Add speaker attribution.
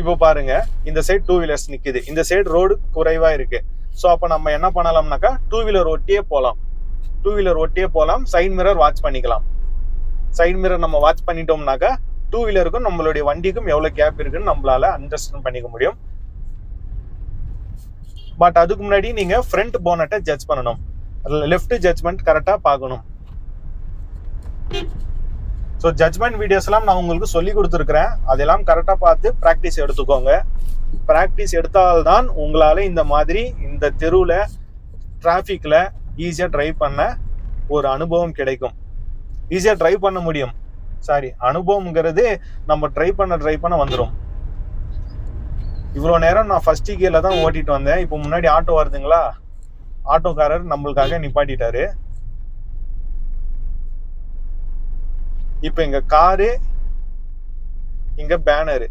Speaker 1: இப்போ பாருங்க இந்த சைடு டூ வீலர்ஸ் நிற்குது இந்த சைடு ரோடு குறைவா இருக்கு. ஸோ அப்போ நம்ம என்ன பண்ணலாம்னாக்கா டூ வீலர் ஒட்டியே போகலாம் டூ வீலர் ஒட்டியே போகலாம் சைட் மிரர் வாட்ச் பண்ணிக்கலாம். சைட் மிரர் நம்ம வாட்ச் பண்ணிட்டோம்னாக்கா டூ வீலருக்கும் நம்மளுடைய வண்டிக்கும் எவ்வளோ கேப் இருக்குன்னு நம்மளால அண்டர்ஸ்டாண்ட் பண்ணிக்க முடியும். பட் அதுக்கு முன்னாடி நீங்கள் ஃப்ரண்ட் போனட்டை ஜட்ஜ் பண்ணணும். லெஃப்ட் ஜட்ஜ்மெண்ட் கரெக்டாக பார்க்கணும். ஸோ ஜட்ஜ்மெண்ட் வீடியோஸ்லாம் நான் உங்களுக்கு சொல்லி கொடுத்துருக்குறேன். அதெல்லாம் கரெக்டாக பார்த்து ப்ராக்டிஸ் எடுத்துக்கோங்க. ப்ராக்டிஸ் எடுத்தால்தான் உங்களால் இந்த மாதிரி இந்த தெருவில் டிராஃபிக்கில் ஈஸியாக ட்ரைவ் பண்ண ஒரு அனுபவம் கிடைக்கும். ஈஸியாக ட்ரைவ் பண்ண முடியும். சாரி அனுபவம்ங்கிறது நம்ம ட்ரை பண்ண ட்ரை பண்ண வந்துடும் இவ்வளோ நேரம் நான் ஃபஸ்ட்டு கியரில் தான் ஓட்டிகிட்டு வந்தேன். இப்போ முன்னாடி ஆட்டோ வருதுங்களா? ஆட்டோக்காரர் நம்மளுக்காக நிப்பாட்டிட்டாரு. இப்போ இங்க காரு இங்க பேனரு